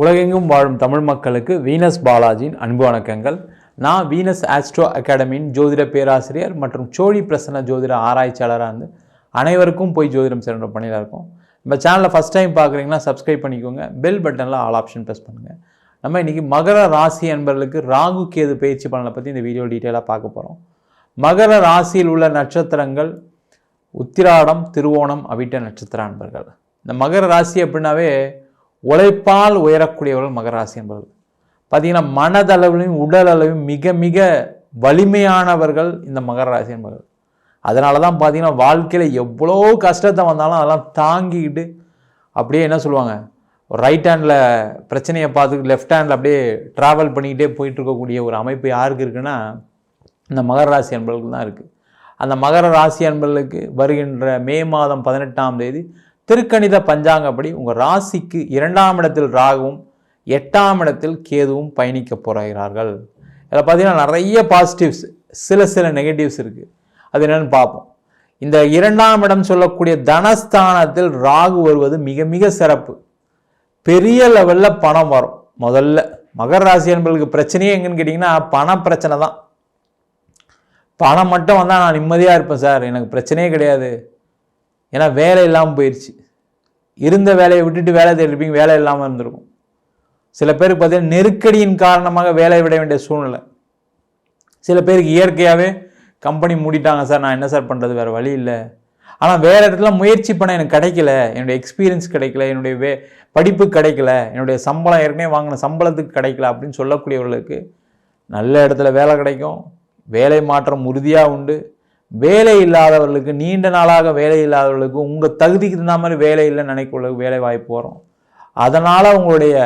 உலகெங்கும் வாழும் தமிழ் மக்களுக்கு வீனஸ் பாலாஜியின் அன்பு வணக்கங்கள். நான் வீனஸ் ஆஸ்ட்ரோ அகாடமியின் ஜோதிட பேராசிரியர் மற்றும் சோழி பிரசன்ன ஜோதிட ஆராய்ச்சியாளராக இருந்து அனைவருக்கும் போய் ஜோதிடம் சென்ற பணியில் இருக்கும். நம்ம சேனலில் ஃபஸ்ட் டைம் பார்க்குறீங்கன்னா சப்ஸ்கிரைப் பண்ணிக்கோங்க. பெல் பட்டனில் ஆல் ஆப்ஷன் ப்ரெஸ் பண்ணுங்கள் நம்ம இன்றைக்கி மகர ராசி அன்பர்களுக்கு ராகு கேது பயிற்சி பலனை பற்றி இந்த வீடியோ டீட்டெயிலாக பார்க்க போகிறோம் மகர ராசியில் உள்ள நட்சத்திரங்கள் உத்திராடம் திருவோணம் அவிட்ட நட்சத்திர அன்பர்கள். இந்த மகர ராசி அப்படின்னாவே உழைப்பால் உயரக்கூடியவர்கள் மகராசி என்பவர்கள். பார்த்தீங்கன்னா மனதளவிலும் உடல் அளவிலும் மிக மிக வலிமையானவர்கள் இந்த மகராசி என்பவர்கள். அதனால தான் பார்த்தீங்கன்னா வாழ்க்கையில் எவ்வளோ கஷ்டத்தை வந்தாலும் அதெல்லாம் தாங்கிக்கிட்டு அப்படியே என்ன சொல்லுவாங்க ரைட் ஹேண்டில் பிரச்சனையை பார்த்து லெஃப்ட் ஹேண்டில் அப்படியே ட்ராவல் பண்ணிக்கிட்டே போயிட்டுருக்கக்கூடிய ஒரு அமைப்பு யாருக்கு இருக்குன்னா இந்த மகர ராசி அன்பர்களுக்கு தான் இருக்குது அந்த மகர ராசி அன்பர்களுக்கு வருகின்ற மே மாதம் பதினெட்டாம் தேதி திருக்கணித பஞ்சாங்கப்படி உங்கள் ராசிக்கு இரண்டாம் இடத்தில் ராகுவும் எட்டாம் இடத்தில் கேதுவும் பயணிக்க போகிறார்கள். இதில் பார்த்தீங்கன்னா நிறைய பாசிட்டிவ்ஸ் சில சில நெகட்டிவ்ஸ் இருக்குது அது என்னென்னு பார்ப்போம். இந்த இரண்டாம் இடம் சொல்லக்கூடிய தனஸ்தானத்தில் ராகு வருவது மிக மிக சிறப்பு. பெரிய லெவலில் பணம் வரும். முதல்ல மகர ராசி என்பதுக்கு பிரச்சனையே எங்கன்னு கேட்டிங்கன்னா பண பிரச்சனை தான். பணம் மட்டும் வந்தால் நான் நிம்மதியாக இருப்பேன் சார். எனக்கு பிரச்சனையே கிடையாது. ஏன்னா வேலை இல்லாமல் போயிடுச்சு இருந்த வேலையை விட்டுட்டு வேலை தேடிருப்பீங்க வேலை இல்லாமல் இருந்திருக்கும். சில பேருக்கு பார்த்தீங்கன்னா நெருக்கடியின் காரணமாக வேலையை விட வேண்டிய சூழ்நிலை. சில பேருக்கு இயற்கையாகவே கம்பெனி மூடிட்டாங்க சார் நான் என்ன சார் பண்ணுறது வேறு வழி இல்லை. ஆனால் வேறு இடத்துல முயற்சி பண்ண எனக்கு கிடைக்கல. என்னுடைய எக்ஸ்பீரியன்ஸ் கிடைக்கல. என்னுடைய வே படிப்பு கிடைக்கல. என்னுடைய சம்பளம் ஏற்கனவே வாங்கின சம்பளத்துக்கு கிடைக்கல அப்படின்னு சொல்லக்கூடியவர்களுக்கு நல்ல இடத்துல வேலை கிடைக்கும். வேலை மாற்றம் உறுதியாக உண்டு. வேலை இல்லாதவர்களுக்கு நீண்ட நாளாக வேலை இல்லாதவர்களுக்கு உங்கள் தகுதிக்கு தகுந்த மாதிரி வேலை இல்லைன்னு நினைக்கிறவங்களுக்கு வேலை வாய்ப்பு வரும். அதனால் உங்களுடைய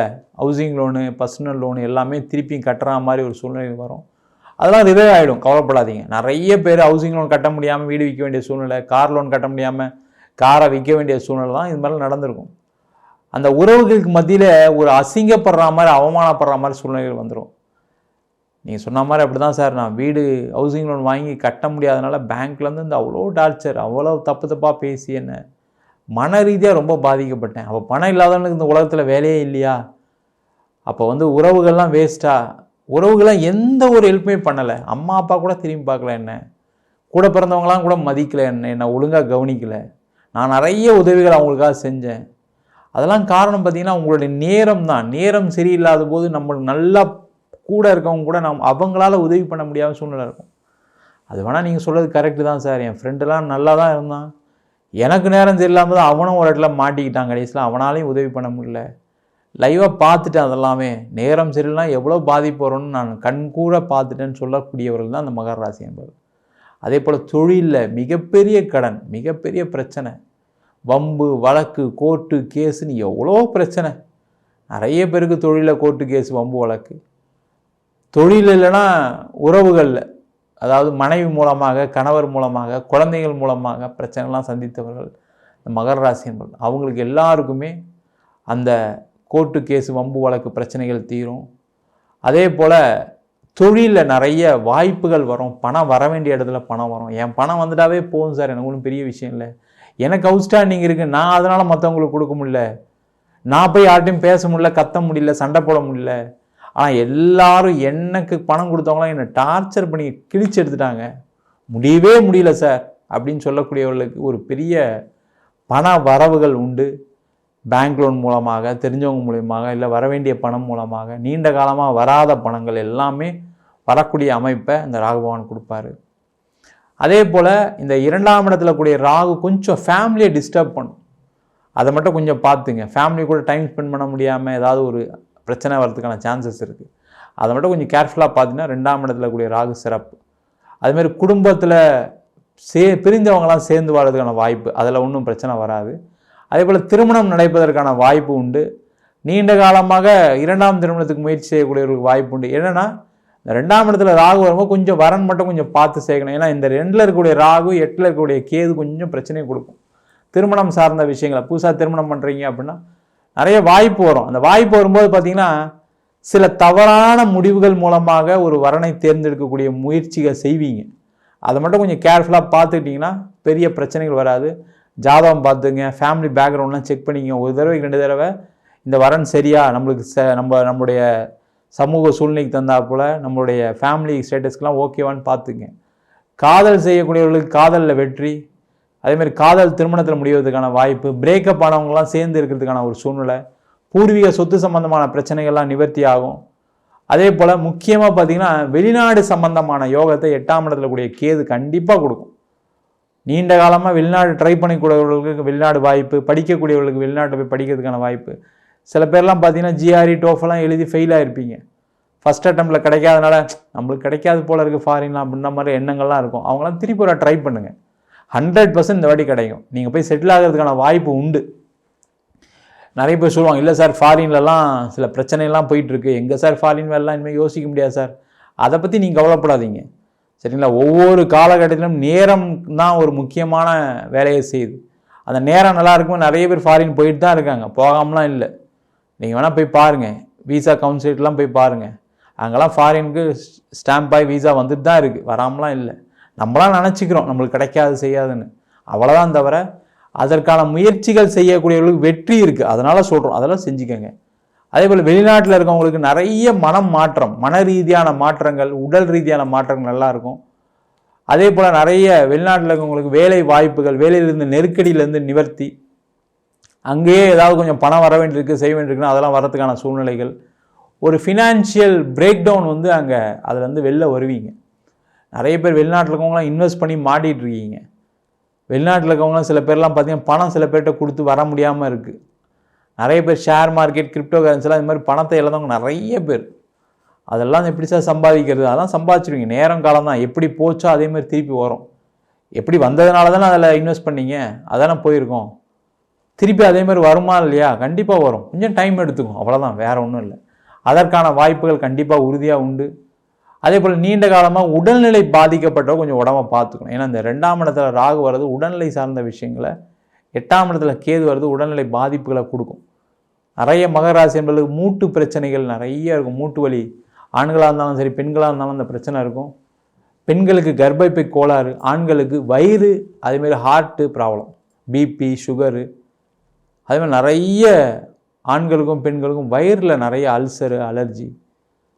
ஹவுசிங் லோனு பர்சனல் லோனு எல்லாமே திருப்பி கட்டுற மாதிரி ஒரு சூழ்நிலை வரும். அதெல்லாம் ரிவே ஆகிடும் கவலைப்படாதீங்க. நிறைய பேர் ஹவுசிங் லோன் கட்ட முடியாமல் வீடு விற்க வேண்டிய சூழ்நிலை கார் லோன் கட்ட முடியாமல் காரை விற்க வேண்டிய சூழ்நிலை தான் இது மாதிரிலாம் நடந்திருக்கும். அந்த உறவுகளுக்கு மத்தியில் ஒரு அசிங்கப்படுற மாதிரி அவமானப்படுற மாதிரி சூழ்நிலைகள் வந்துடும் நீங்கள் சொன்ன மாதிரி அப்படி தான் சார். நான் வீடு ஹவுசிங் லோன் வாங்கி கட்ட முடியாதனால பேங்க்லேருந்து இந்த அவ்வளோ டார்ச்சர் அவ்வளோ தப்பு தப்பாக பேசி என்ன மன ரீதியாக ரொம்ப பாதிக்கப்பட்டேன். அப்போ பணம் இல்லாதவனுக்கு இந்த உலகத்தில் வேலையே இல்லையா? அப்போ வந்து உறவுகள்லாம் வேஸ்ட்டாக உறவுகள்லாம் எந்த ஒரு ஹெல்ப்புமே பண்ணலை. அம்மா அப்பா கூட திரும்பி பார்க்கல என்ன? கூட பிறந்தவங்களாம் கூட மதிக்கலை என்ன? என்னை ஒழுங்காக கவனிக்கலை. நான் நிறைய உதவிகள் அவங்களுக்காக செஞ்சேன். அதெல்லாம் காரணம் பார்த்திங்கன்னா உங்களுடைய நேரம் தான். நேரம் சரியில்லாத போது நம்மளுக்கு நல்லா கூட இருக்கவங்க கூட நாம் அவங்களால உதவி பண்ண முடியாத சூழ்நிலை இருக்கும். அது வேணால் நீங்கள் சொல்கிறது கரெக்டு தான் சார். என் ஃப்ரெண்டெல்லாம் நல்லா தான் இருந்தான். எனக்கு நேரம் சரியில்லாமல் தான் அவனும் ஒரு இடத்துல மாட்டிக்கிட்டான் கடைசியில். அவனாலையும் உதவி பண்ண முடியல. லைவாக பார்த்துட்டேன் அதெல்லாமே. நேரம் சரியில்லைனா எவ்வளோ பாதிப்பு வரும்னு நான் கண் கூட பார்த்துட்டேன்னு சொல்லக்கூடியவர்கள் தான் அந்த மகர ராசி என்பது அதே போல் தொழிலில் மிகப்பெரிய கடன் மிகப்பெரிய பிரச்சனை. வம்பு வழக்கு கோர்ட்டு கேஸுன்னு எவ்வளோ பிரச்சனை. நிறைய பேருக்கு தொழிலில் கோர்ட்டு கேஸ் வம்பு வழக்கு. தொழில் இல்லைன்னா உறவுகளில் அதாவது மனைவி மூலமாக கணவர் மூலமாக குழந்தைகள் மூலமாக பிரச்சனைலாம் சந்தித்தவர்கள் இந்த மகர ராசி என்பது அவங்களுக்கு எல்லாருக்குமே அந்த கோர்ட்டு கேஸு வம்பு வழக்கு பிரச்சனைகள் தீரும். அதே போல் தொழிலில் நிறைய வாய்ப்புகள் வரும். பணம் வர வேண்டிய இடத்துல பணம் வரும். என் பணம் வந்துட்டாவே போதும் சார். எனக்கு ஒன்றும் பெரிய விஷயம் இல்லை. எனக்கு அவுட்ஸ்டாண்டிங் இருக்குது நான் அதனால் மற்றவங்களுக்கு கொடுக்க முடியல. நான் போய் யார்ட்டையும் பேச முடியல கத்த முடியல சண்டை போட முடியல. ஆனால் எல்லாரும் எனக்கு பணம் கொடுத்தவங்களாம் என்னை டார்ச்சர் பண்ணி கிழிச்சு எடுத்துட்டாங்க. முடியவே முடியல சார் அப்படின்னு சொல்லக்கூடியவர்களுக்கு ஒரு பெரிய பண வரவுகள் உண்டு. பேங்க் லோன் மூலமாக தெரிஞ்சவங்க மூலியமாக இல்லை வர வேண்டிய பணம் மூலமாக நீண்ட காலமாக வராத பணங்கள் எல்லாமே வரக்கூடிய அமைப்பை இந்த ராகுபவான் கொடுப்பாரு. அதே போல் இந்த இரண்டாம் இடத்துல கூடிய ராகு கொஞ்சம் ஃபேமிலியை டிஸ்டர்ப் பண்ணும். அதை மட்டும் கொஞ்சம் பார்த்துங்க. ஃபேமிலி கூட டைம் ஸ்பெண்ட் பண்ண முடியாமல் ஏதாவது ஒரு பிரச்சனை வர்றதுக்கான சான்சஸ் இருக்குது அதை மட்டும் கொஞ்சம் கேர்ஃபுல்லாக பார்த்தீங்கன்னா ரெண்டாம் இடத்துல கூடிய ராகு சிறப்பு. அதுமாரி குடும்பத்தில் சே பிரிந்தவங்களாம் சேர்ந்து வாழ்றதுக்கான வாய்ப்பு அதில் ஒன்றும் பிரச்சனை வராது. அதே போல் திருமணம் நடைப்பதற்கான வாய்ப்பு உண்டு. நீண்ட காலமாக இரண்டாம் திருமணத்துக்கு முயற்சி செய்யக்கூடியவர்களுக்கு வாய்ப்பு உண்டு. என்னென்னா இந்த ரெண்டாம் இடத்துல ராகு வரும்போது கொஞ்சம் வரன் மட்டும் கொஞ்சம் பார்த்து சேர்க்கணும். ஏன்னா இந்த ரெண்டில் இருக்கக்கூடிய ராகு எட்டில் இருக்கக்கூடிய கேது கொஞ்சம் பிரச்சனையை கொடுக்கும். திருமணம் சார்ந்த விஷயங்களை புதுசாக திருமணம் பண்ணுறீங்க அப்படின்னா நிறைய வாய்ப்பு வரும். அந்த வாய்ப்பு வரும்போது பார்த்தீங்கன்னா சில தவறான முடிவுகள் மூலமாக ஒரு வரனை தேர்ந்தெடுக்கக்கூடிய முயற்சிகள் செய்வீங்க. அதை மட்டும் கொஞ்சம் கேர்ஃபுல்லாக பார்த்துக்கிட்டிங்கன்னா பெரிய பிரச்சனைகள் வராது. ஜாதகம் பார்த்துங்க ஃபேமிலி பேக்ரவுண்ட்லாம் செக் பண்ணிங்க ஒரு தடவை ரெண்டு தடவை இந்த வரன் சரியா நம்மளுக்கு ச நம்ம நம்மளுடைய சமூக சூழ்நிலைக்கு தந்தாப்புல நம்மளுடைய ஃபேமிலி ஸ்டேட்டஸ்க்கெலாம் ஓகேவான்னு பார்த்துங்க. காதல் செய்யக்கூடியவர்களுக்கு காதலில் வெற்றி அதேமாதிரி காதல் திருமணத்தில் முடிவதற்கான வாய்ப்பு பிரேக்கப் ஆனவங்களாம் சேர்ந்து இருக்கிறதுக்கான ஒரு சூழ்நிலை பூர்வீக சொத்து சம்பந்தமான பிரச்சனைகள்லாம் நிவர்த்தி ஆகும். அதே போல் முக்கியமாக பார்த்தீங்கன்னா வெளிநாடு சம்பந்தமான யோகத்தை எட்டாம் இடத்துல கூடிய கேது கண்டிப்பாக கொடுக்கும். நீண்ட காலமாக வெளிநாடு ட்ரை பண்ணிக்கூடியவர்களுக்கு வெளிநாடு வாய்ப்பு படிக்கக்கூடியவர்களுக்கு வெளிநாட்டை போய் படிக்கிறதுக்கான வாய்ப்பு. சில பேர்லாம் பார்த்தீங்கன்னா ஜிஆர்இ டோஃபெல்லாம் எழுதி ஃபெயில் ஆகிருப்பீங்க ஃபஸ்ட் அட்டம்ப்டில் கிடைக்காதனால நம்மளுக்கு கிடைக்காது போல இருக்குது ஃபாரின்லாம் அப்படின்ற மாதிரி எண்ணங்கள்லாம் இருக்கும். அவங்களாம் திருப்பி ஒரு ட்ரை பண்ணுங்கள் ஹண்ட்ரட் பர்சன்ட் இந்த வாட்டி கிடைக்கும். நீங்கள் போய் செட்டில் ஆகிறதுக்கான வாய்ப்பு உண்டு. நிறைய பேர் சொல்லுவாங்க இல்லை சார் ஃபாரின்லலாம் சில பிரச்சனைலாம் போயிட்டுருக்கு. எங்கே சார் ஃபாரின் வேலைலாம் இனிமேல் யோசிக்க முடியாது சார். அதை பற்றி நீங்கள் கவலைப்படாதீங்க. சரிங்களா? ஒவ்வொரு காலகட்டத்திலும் நேரம் தான் ஒரு முக்கியமான வேலையை செய்யுது. அந்த நேரம் நல்லா இருக்குமோ நிறைய பேர் ஃபாரின் போயிட்டு தான் இருக்காங்க. போகாமலாம் இல்லை. நீங்கள் வேணால் போய் பாருங்கள் விசா கவுன்சிலேட்லாம் போய் பாருங்கள் அங்கெல்லாம் ஃபாரினுக்கு ஸ்டாம்ப் ஆகி விசா வந்துட்டு தான் இருக்குது வராமலாம் இல்லை. நம்மளாம் நினச்சிக்கிறோம் நம்மளுக்கு கிடைக்காது செய்யாதுன்னு. அவ்வளோதான் தவிர அதற்கான முயற்சிகள் செய்யக்கூடியவர்களுக்கு வெற்றி இருக்குது அதனால் சொல்கிறோம் அதெல்லாம் செஞ்சுக்கோங்க. அதே போல் வெளிநாட்டில் இருக்கவங்களுக்கு நிறைய மனம் மாற்றம் மன ரீதியான மாற்றங்கள் உடல் ரீதியான மாற்றங்கள் நல்லா இருக்கும். அதே போல் நிறைய வெளிநாட்டில் இருக்கவங்களுக்கு வேலை வாய்ப்புகள் வேலையிலிருந்து நெருக்கடியிலேருந்து நிவர்த்தி. அங்கேயே ஏதாவது கொஞ்சம் பணம் வர வேண்டியிருக்கு செய்ய வேண்டியிருக்குன்னா அதெல்லாம் வரதுக்கான சூழ்நிலைகள். ஒரு ஃபினான்ஷியல் பிரேக் டவுன் வந்து அங்கே அதில் வந்து வெளில வருவீங்க. நிறைய பேர் வெளிநாட்டில் இருக்கவங்களாம் இன்வெஸ்ட் பண்ணி மாட்டிகிட்டு இருக்கீங்க வெளிநாட்டில் இருக்கவங்களாம் சில பேர்லாம் பார்த்தீங்கன்னா பணம் சில பேர்கிட்ட கொடுத்து வர முடியாமல் இருக்குது நிறைய பேர் ஷேர் மார்க்கெட் கிரிப்டோ கரன்சிலாம் இந்த மாதிரி பணத்தை இழந்தவங்க நிறைய பேர். அதெல்லாம் எப்படி சார் சம்பாதிக்கிறது? அதெல்லாம் சம்பாதிச்சிருவீங்க. நேரம் காலம் தான். எப்படி போச்சோ அதேமாதிரி திருப்பி வரும். எப்படி வந்ததுனால தானே அதில் இன்வெஸ்ட் பண்ணீங்க? அதானே போயிருக்கோம். திருப்பி அதே மாதிரி வருமா இல்லையா? கண்டிப்பாக வரும். கொஞ்சம் டைம் எடுத்துக்கும் அவ்வளோதான் வேறு ஒன்றும் இல்லை. அதற்கான வாய்ப்புகள் கண்டிப்பாக உறுதியாக உண்டு. அதே போல் நீண்ட காலமாக உடல்நிலை பாதிக்கப்பட்டவங்க கொஞ்சம் உடம்ப பார்த்துக்கணும். ஏன்னா இந்த ரெண்டாம் இடத்துல ராகு வர்றது உடல்நிலை சார்ந்த விஷயங்களை எட்டாம் இடத்துல கேது வர்றது உடல்நிலை பாதிப்புகளை கொடுக்கும். நிறைய மகராசி என்பது மூட்டு பிரச்சனைகள் நிறைய இருக்கும். மூட்டு வலி ஆண்களாக இருந்தாலும் சரி பெண்களாக இருந்தாலும் அந்த பிரச்சனை இருக்கும். பெண்களுக்கு கர்ப்பப்பை கோளாறு ஆண்களுக்கு வயிறு அதேமாரி ஹார்ட்டு ப்ராப்ளம் பிபி சுகரு அதேமாதிரி நிறைய ஆண்களுக்கும் பெண்களுக்கும் வயிறில் நிறைய அல்சரு அலர்ஜி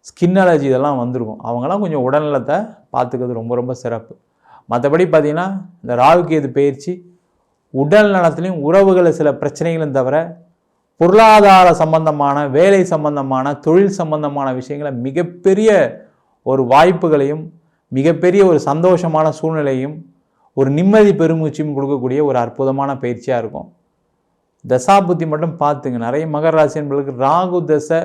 ஸ்கின் அலர்ஜி இதெல்லாம் வந்திருக்கும். அவங்களாம் கொஞ்சம் உடல்நலத்தை பார்த்துக்கிறது ரொம்ப ரொம்ப சிறப்பு. மற்றபடி பார்த்திங்கன்னா இந்த ராகுகேது பயிற்சி உடல் நலத்துலேயும் உறவுகளை சில பிரச்சனைகளும் தவிர பொருளாதார சம்பந்தமான வேலை சம்பந்தமான தொழில் சம்பந்தமான விஷயங்களை மிகப்பெரிய ஒரு வாய்ப்புகளையும் மிகப்பெரிய ஒரு சந்தோஷமான சூழ்நிலையும் ஒரு நிம்மதி பெருமூச்சியும் கொடுக்கக்கூடிய ஒரு அற்புதமான பயிற்சியாக இருக்கும். தசாபுத்தி மட்டும் பார்த்துங்க. நிறைய மகர ராசி என்பதற்கு ராகு தசை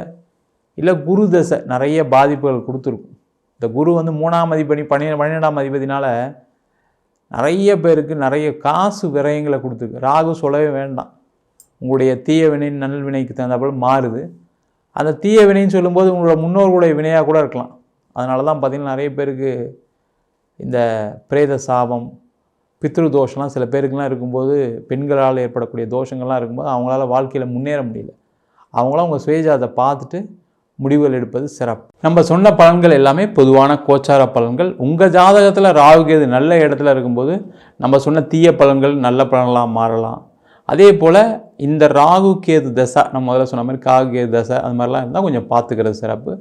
இல்லை குரு தசை நிறைய பாதிப்புகள் கொடுத்துருக்கும். இந்த குரு வந்து மூணாம் அதிபதி பன்னெண்டு பன்னிரெண்டாம் அதிபதினால் நிறைய பேருக்கு நிறைய காசு விரயங்களை கொடுத்துருக்கு. ராகு சொல்லவே வேண்டாம். உங்களுடைய தீய வினை நல் வினைக்கு மாறுது. அந்த தீய வினைன்னு சொல்லும்போது உங்களோட முன்னோர்களுடைய வினையாக கூட இருக்கலாம். அதனால தான் பார்த்திங்கன்னா நிறைய பேருக்கு இந்த பிரேத சாபம் பித்ரு தோஷம்லாம் சில பேருக்குலாம் இருக்கும்போது பெண்களால் ஏற்படக்கூடிய தோஷங்கள்லாம் இருக்கும்போது அவங்களால வாழ்க்கையில் முன்னேற முடியல. அவங்களாம் உங்கள் சுயஜாதை பார்த்துட்டு முடிவுகள் எடுப்பது சிறப்பு. நம்ம சொன்ன பலன்கள் எல்லாமே பொதுவான கோச்சார பலன்கள். உங்கள் ஜாதகத்தில் ராகுகேது நல்ல இடத்துல இருக்கும்போது நம்ம சொன்ன தீய பலன்கள் நல்ல பலன்களாக மாறலாம். அதே போல் இந்த ராகு கேது தசை நம்ம முதல்ல சொன்ன மாதிரி காகு கேது தசை அது மாதிரிலாம் இருந்தால் கொஞ்சம் பார்த்துக்கிறது சிறப்பு.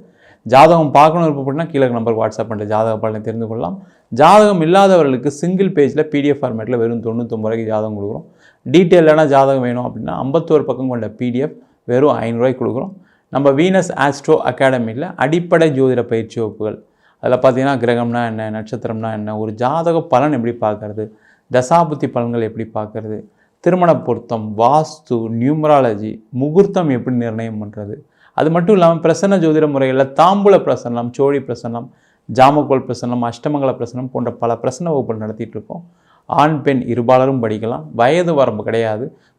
ஜாதகம் பார்க்கணும் விருப்பப்பட்டுனா கீழே நம்பருக்கு வாட்ஸ்அப் பண்ணுற ஜாதக பலனை தெரிந்து கொள்ளலாம். ஜாதகம் இல்லாதவர்களுக்கு சிங்கிள் பேஜில் பிடிஎஃப் ஃபார்மேட்டில் வெறும் தொண்ணூத்தொம்பது ரூபாய்க்கு ஜாதகம் கொடுக்குறோம். டீட்டெயிலான ஜாதகம் வேணும் அப்படின்னா ஐம்பத்தோரு பக்கம் கொண்ட பிடிஎஃப் வெறும் ஐநூறுரூவாய்க்கு கொடுக்குறோம். நம்ம வீனஸ் ஆஸ்ட்ரோ அகாடமியில் அடிப்படை ஜோதிட பயிற்சி வகுப்புகள். அதில் பார்த்தீங்கன்னா கிரகம்னா என்ன நட்சத்திரம்னா என்ன ஒரு ஜாதக பலன் எப்படி பார்க்குறது தசாபுத்தி பலன்கள் எப்படி பார்க்குறது திருமண பொருத்தம் வாஸ்து நியூமராலஜி முகூர்த்தம் எப்படி நிர்ணயம் பண்ணுறது அது மட்டும் இல்லாமல் பிரசன்ன ஜோதிட முறையில் தாம்பூல பிரசன்னம் சோழி பிரசன்னம் ஜாமக்கோல் பிரசன்னம் அஷ்டமங்கல பிரசன்னம் போன்ற பல பிரசன்ன வகுப்புகள் நடத்திட்டு இருக்கோம். ஆண் பெண் இருபாலரும் படிக்கலாம். வயது வரம்பு கிடையாது.